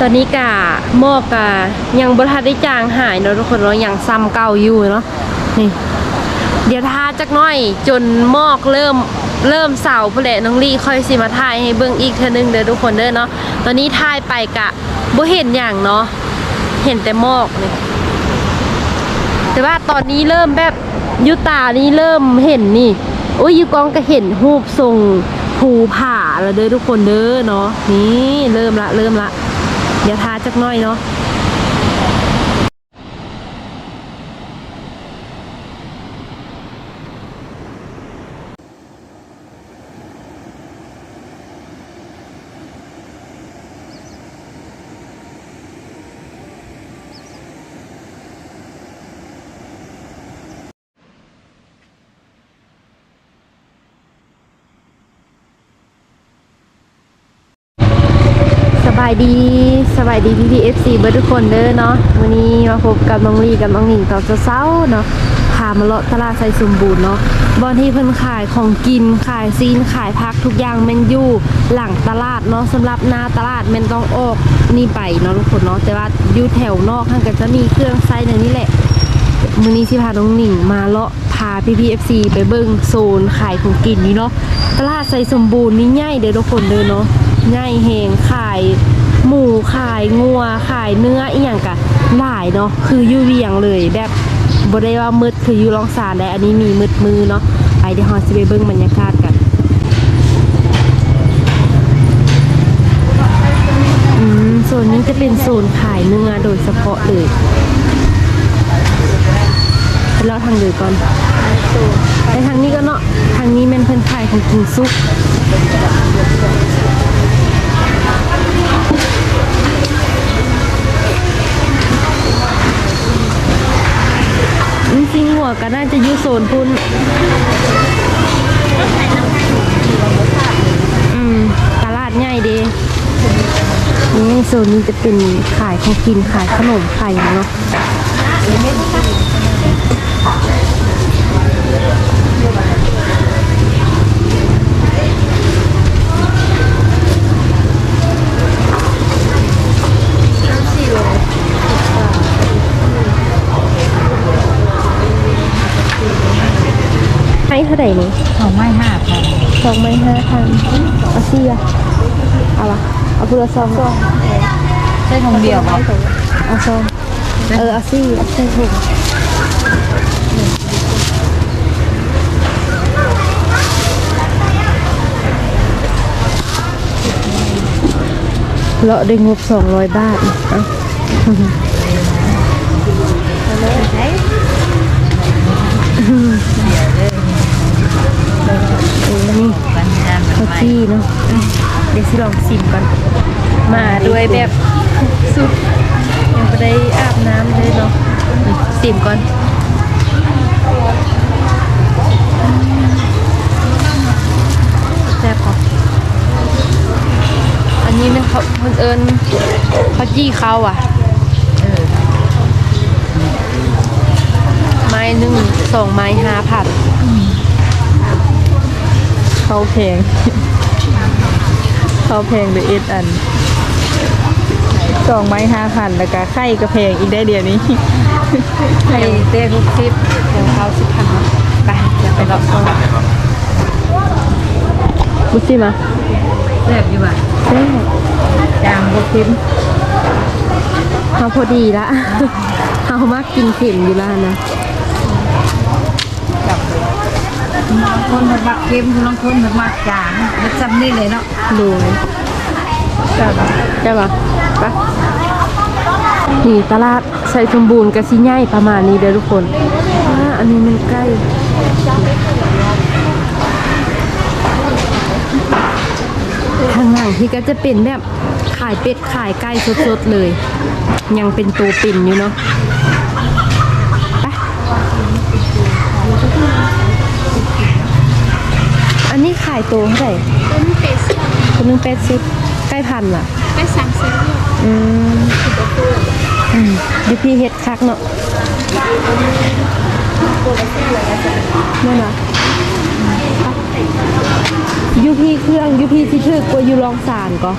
ตอนนี้กะหมอกกะยังบ่ทันได้จางหายเนาะทุกคนเนาะยังซ้ำเก่าอยู่เนาะนี่เดี๋ยวทาจักหน่อย จนหมอกเริ่มเริ่มเสาพุ่นแหลน้องลี่ค่อยสิมาถ่ายให้เบิ่งอีกเทื่อนึงเด้อทุกคนเด้อเนาะตอนนี้ถ่ายไปกะบ่เห็นอย่างเนาะเห็นแต่หมอกนี่แต่ว่าตอนนี้เริ่มแบบยุตานี่เริ่มเห็นนี่โอ้ยยูกองก็เห็นรูปทรงภูผาแล้วเด้อทุกคนเด้อเนาะนี่เริ่มละเริ่มละ เดี๋ยวทาจักหน่อยเนาะ บายดีสบายดีพี่พีเอฟซีเบอร์ทุกคนเด้อเนาะวันนี้มาพบกับน้องลีกับน้องหนิงตอนเช้าเนาะพามาเลาะตลาดไซสมบูรณ์เนาะบอนที่เพิ่นขายของกินขายซีนขายพักทุกอย่างแมนยูหลังตลาดเนาะสำหรับหน้าตลาดแมนต้องออกนี่ไปเนาะทุกคนเนาะแต่ว่าอยู่แถวนอกท่านก็จะมีเครื่องไซในนี่แหละมื้อนี้สิพาน้องหนิงมาเลาะพาพี่พีเอฟซีไปเบิ่งโซนขายของกินนี่เนาะตลาดไซสมบูรณ์นี่ใหญ่เด้อทุกคนเด้อเนาะ ใหญ่แหงขายหมูขายงัวขายเนื้ออีหยังกะหลายเนาะคืออยู่เวียงเลยแบบบ่ได้ว่ามืดคืออยู่ลองสารได้อันนี้มีมืดมือเนาะไปเดี๋ยวเราสิไปเบิ่งบรรยากาศกันอืมโซนนี้จะเป็นโซนขายเนื้อโดยเฉพาะเลยไปเลาะทางเดือก่อนไปทางนี้ก็เนาะทางนี้แมันเพิ่นขายของกินซุก ริงๆหัวก็น่าจะอยู่โซนพุ่นอืมตลาดใหญ่เดีนี่โซนนี้จะเป็นขายของกินขายขนมขายอย่างเนาะ ให้เท่าไหร่นี่เขาไม่ห้าพันสองไม้ห้าพันเอาซี่อะเอาละเอาพูละซองซองใช่ทงเดียวเหรอเอาซองเออเอาซี่เอาซี่ถูกเลาะได้งบสองร้อยบาทเอะเออนี่ ปัญญา ข้าวจี้เนาะอืมเดี๋ยวสิลองชิมก่อนมาด้วยแบบสุดยังไม่ได้อาบน้ำเลยเนาะอืมชิมก่อนอืมแซ่บพออันนี้มันเขาเพิ่นเอิญข้าวจี้เขาอะเออไม้หนึ่งสองไม้ห้าผัด เขาแพงเขาแพงเลยเอ็ดอันสองไม้ห้าพันแล้วก็ไข่ก็แพงอีกได้เดียวนี้ไข่เต้ทุกทิปเดี๋ยวเขาสิพันเนาะไปเดี๋ยวไปรอบซองบุซี่มาแซ่บอยู่บ่ะเซ่บจางทุกทิปเขาพอดีละเขามากกินเข็มอยู่แล้วนะ จับเลย คนมันมักเค็มคนคนมันมักจางมันจำนี่เลยเนาะดูจับใช่ปะปะนี่ตลาดใส่สมบูรณ์กับซีใหญ่ประมาณนี้เด้อทุกคนอ่าอันนี้มันใกล้ทางหลังที่ก็จะเป็นแบบขายเป็ดขายไก่สดๆเลย ยังเป็นตัวปิ่นอยู่เนาะไปอั นนี้ขายตัวเท่าไหร่ต้นเป็ดคนหนึงเป็ดสิบใกล้พันล่ะเป็ดสามสิบลูกอืมอืมเดี๋ยวพี่เฮ็ดคักเนาะนั่นนะยูพี่เครื่องยูพี่ที่ถือกว่ายูลองสารก็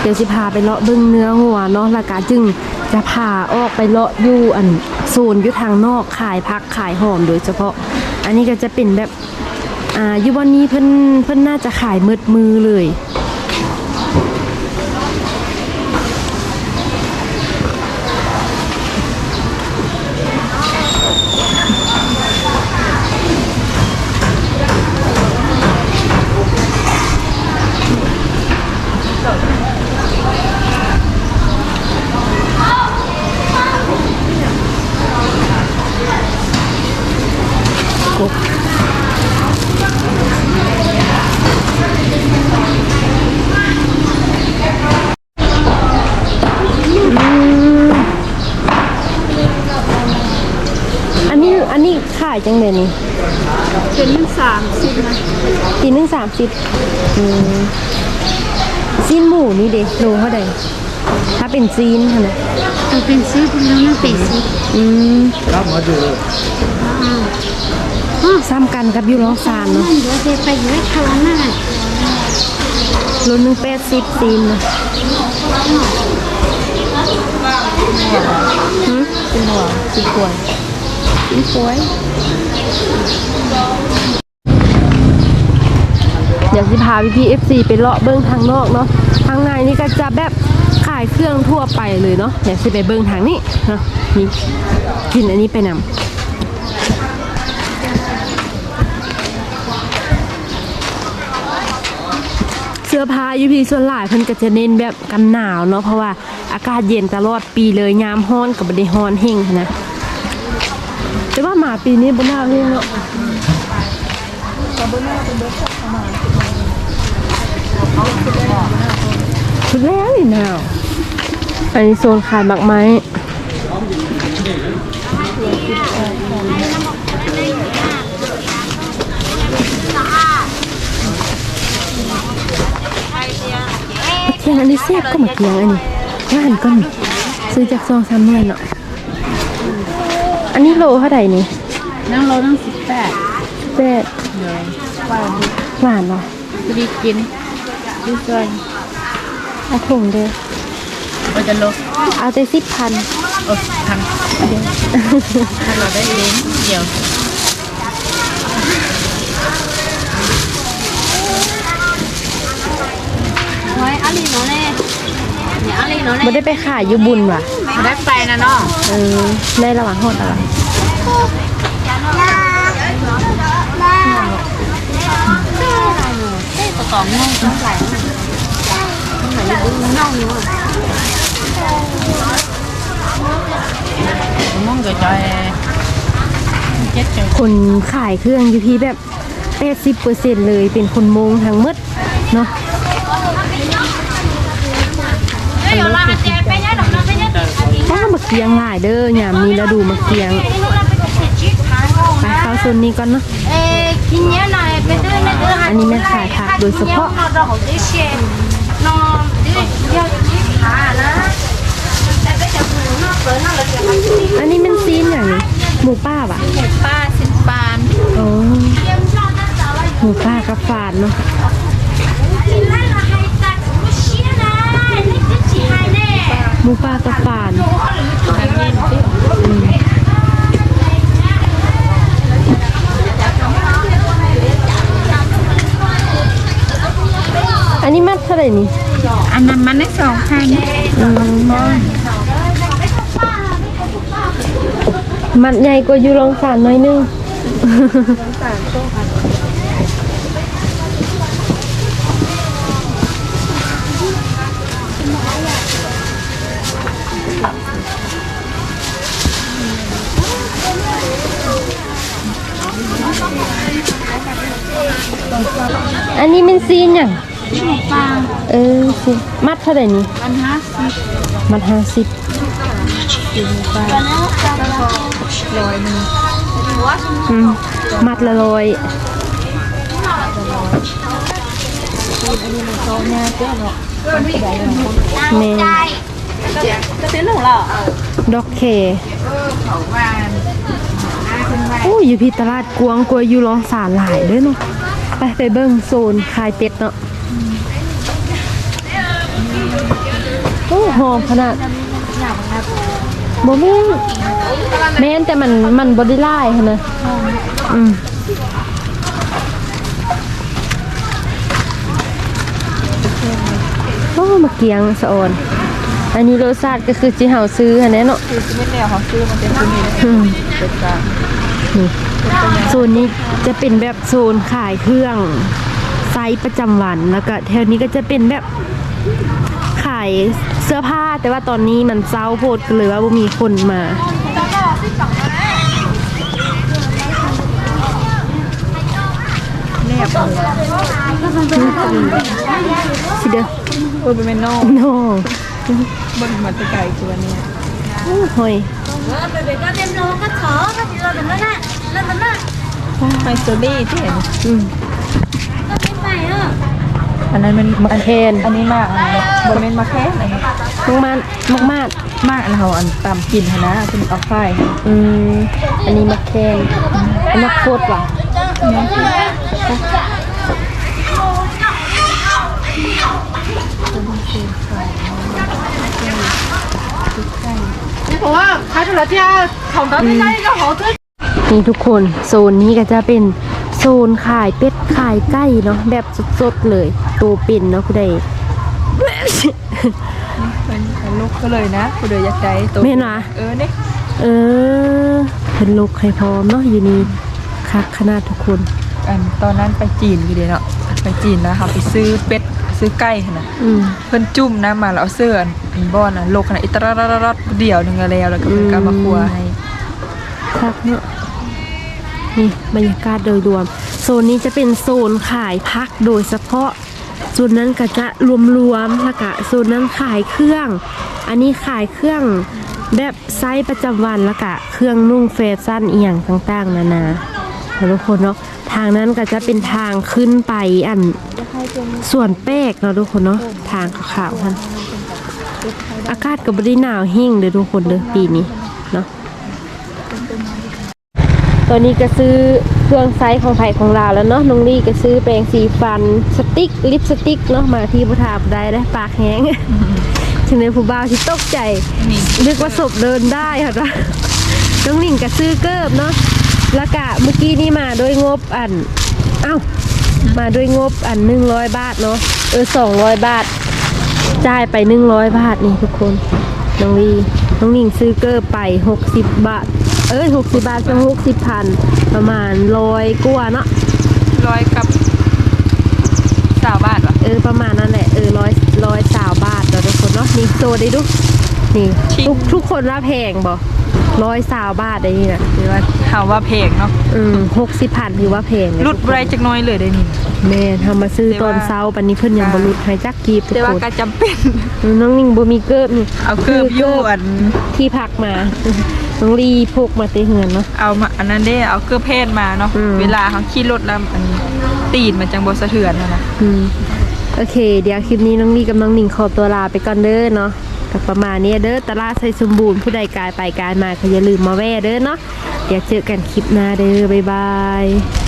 เดี๋ยวสิพาไปเลาะเบิ้งเนื้อหัวเนาะละกาจึงจะพาออกไปเลาะอยู่อันโซนอยู่ทางนอกขายพักขายหอมโดยเฉพาะ อันนี้ก็จะเป็นแบบอ่าอยู่วันนี้เพิ่นเพิ่นน่าจะขายมืดมือเลย อันนี้อันนี้ขายจังเลยนี่เป็นมันสามสิบนะกินหนึ่งสามสิบอืมซีนหมูนี่เด็โลเท่าใดถ้าเป็นซีนค่ะนะเอาเป็นซื้อเป็นแล้วมันเป็นสิบอืมครับมาดูซ้ำกันกับอยูร้องซานเนาะนั่นเดี๋ยวจะไปอยู่ไว้ทางนั่นน่ะรถหนึ่งแปดสิบซีนนะหืมเป็นหัวสีขว ยสีขวย เดี๋ยวสิพาพี่พีเอฟซีไปเลาะเบิ้องทางนอกเนาะทางในนี่ก็จะแบบขายเครื่องทั่วไปเลยเนาะเดี๋ยวสิไปเบิ้องทางนี้เนาะนี่กินอันนี้ไปนำเสื้อผ้ายูพีส่วนหลายเพิ่นก็จะเน้นแบบกันหนาวเนาะเพราะว่าอากาศเย็นตลอดปีเลยยามฮ้อนกับบไดฮ้อนเฮงนะ แต่ว่าหมาปีนี้บ่น่าเฮงเนาะชุดแรกนี่นาวอันนี้โซนขายหมากไม้เทียงอันนี้เสียบก็มาเทียงอันนี้ว่าอันก็มีซื้อจากซองซ้ำหน่วยเนาะ อันนี้โลเท่าไหร่นี่นั่งรถนั่งสิบแปดแปดหวานเหรอพอดีกินดูซอยเอาถุงเดียวก็จะลดเอาใจสิบพันเออทางถ้าเราได้เลี้ยงเดี๋ยวไว้อะไรเนาะเนี่ยเนี่ยอะไรเนาะไม่ได้ไปขายอยูบุญว่ะ ได้ไปนะน้องเออในระหว่างหอดอะไรประกอบง่ายต้องใส่ต้องใส่ดึงน่องอยู่มองก็จอยเจ็ดจอยคนขายเครื่องอยู่ที่แบบแปดสิบเปอร์เซ็นเลยเป็นคนมงทั้งหมดเนาะ มาเกียงหลายเด้อยามนี้แล้วดูมาเกียงไปเข้าโซนนี้ก่อนเนาะเอ๊ะกินเนี้ยหน่อยไปดื้อนะดื้ออันนี้แม่ขายผักโดยเฉพาะเราของดิเชนนอนดื้อยอดที่ขานะแต่ไปจับหูนอกเปิดนอกเลยจะมาที่นี่อันนี้มันซีนอย่างนี้หมูป้าป่ะป้าสิบปานอ๋อเตรียมชอบนะจ๊ะว่าหมูป้ากับฝานเนาะ กินให้ละให้ตัดหูเชี่ยนะนี่คือจีให้แน่ ห มูป้ากับฝานน้ำเย็นสิอันนี้มัดเท่าไหร่นี่ อันนั้นมันได้สองพันอืมมัดใหญ่กว่าอยู่รองฝานน้อยนึง อันนี้เป็นซีนอย่างปลาเออซีนมัดเท่าไหร่นี่อันห้าสิบมัดห้าสิบปลาเนื้อปลาปลาร้อยหนึ่งอืมมัดละร้อยแม่จะซื้อหนูเหรอดอกเคเขาว่าหาขึ้นไว้โอ้ยอยู่พี่ตลาดกวางกลัวอยู่ร้องสารหลายเด้วยเนาะ ไปไปเบิ่งโซนขายเป็ดเนาะโอ้หอมขนาดบ่แม่นแม่นแต่มันมันบ่ได้หลายหั่นนะอืมโอ้มาเกียงสะออน อันนี้รสชาติก็คือจิเฮาซื้อหั่นแหละเนาะคือไม่แนวเขาซื้อมันเป็นตัวนี้อืมเป็นกลางนี่ โซนนี้จะเป็นแบบโซนขายเครื่องไซส์ประจำวันแล้วก็แถวนี้ก็จะเป็นแบบขายเสื้อผ้าแต่ว่าตอนนี้มันเศร้าโพดก็เลยว่าบ่มีคนมาแนบเลยสิเด้อเออเป็นแมนนอกโน่บนมันจะไก่ตัวนี้โอ้หอย bebe có thêm đồ có thở có gì rồi đừng nói nè lên mình nè ไม สเตอรี่ที่เห็นอืม có thêm mày á อันนั้นมันมะแคนอันนี้มากอันนี้บนเป็นมะแค่อะไรมากมากมากมากมากอันเขาอันตามกินนะเป็นเอาไฟอืมอันนี้มะแคนอันนี้โคตรว่ะ ủa hai thằng là cha không tới tới đây có hộ tới นี่ทุกคนโซนนี้ก็จะเป็นโซนขายเป็ดขายไก่เนาะแบบสดๆเลยตัวเป็นเนาะคุณใดเป็นลูกก็เลยนะกูเลยอยากใจตัวแม่นวะเออเนี่ยเออเป็นลูกไข่พร้อมเนาะอยู่นี่คักขนาดทุกคนอันตอนนั้นไปจีนอยู่เดียวเนาะไปจีนนะครับไปซื้อเป็ดซื้อไก่หั่นนะอืมเพิ่นจุ่มน้ำมาแล้วเอาเสื้ออันบอนอะโลกขนาดอิตรารัดเดี่ยวหนึงก็แล้วแล้วก็เพิ่นก็มาครัวให้คักเนาะ นี่บรรยากาศโดยรวม โซนนี้จะเป็นโซนขายพักโดยเฉพาะโซนนั้นก็จะรวมๆแล้วก็โซนนั้นขายเครื่อง อันนี้ขายเครื่องแบบไซส์ประจำวันแล้วก็เครื่องนุ่งแฟชั่นเอียงต่างๆ นานาทุกคนเนาะทางนั้นก็จะเป็นทางขึ้นไปอันส่วนแป้กเนาะทุกคนเนาะทางขาวๆท่านอากาศก็บ่ได้หนาวแห้งเด้อทุกคนเด้อปีนี้เนาะ ตอนนี้ก็ซื้อเครื่องไซส์ของไผ่ของเราแล้วเนาะน้องลี่ก็ซื้อแปรงสีฟันสติ๊กลิปสติ๊กเนาะมาที่พุทธาบได้ได้ปากแห้งถึงในผู้บ่าวที่ตกใจนึกว่าศพเดินได้ค่ะว่าน้องลิงก็ซื้อเกิบเนาะแล้วกะเมื่อกี้นี่มาด้วยงบอันเอ้ามาด้วยงบอันหนึ่งร้อยบาทเนาะเออสองร้อยบาทจ่ายไปหนึ่งร้อยบาทนี่ทุกคน น้องลีน้องลิงซื้อเกอร์ไปหกสิบบาท เอ้ยหกสิบบาทจะหกสิบพันประมาณร้อยกว่าเนาะร้อยกับสาวบาทวะเออประมาณนั่นแหละเออร้อยร้อยสาวบาทเนาะทุกคนเนาะนี่โซได้ดูนี่ทุกทุกคนว่าแพงบ่ ร้อยสาวบาทได้นี่นะหรือว่าถามว่าเพลงเนาะอืมหกสิบพันถือว่าแพงเลยรุดไรจักหน้อยเลยได้นี่ แม่ทำมาซื้อแต่ตว่าอนเช้าปันนี้เพิ่นยังบรุษให้จักกีบทุกแต่ว่าคนก็จำเป็นน้องนิ่งบ่มีเกิบนี่เอาเกิบอยู่อันที่พักมา น้องลีพกมาเตเหือนเนาะ เอามาอันนั้นได้เอาเกลือเพศมาเนาะ อืม เวลาเขาขี่รถแล้วอันตีนมันจังบสะเทือนนะนะ อืมโอเค เดี๋ยวคลิปนี้น้องลีกับน้องหนิงขอตัวลาไปก่อนเด้อเนาะ กับประมาณนี้เด้อตลาดไซสมบูรณ์ผู้ใดกายไปกายมาก็อย่าลืมมาแวะเด้อเนาะเดี๋ยวเจอกันคลิปหน้าเด้อบ๊ายบาย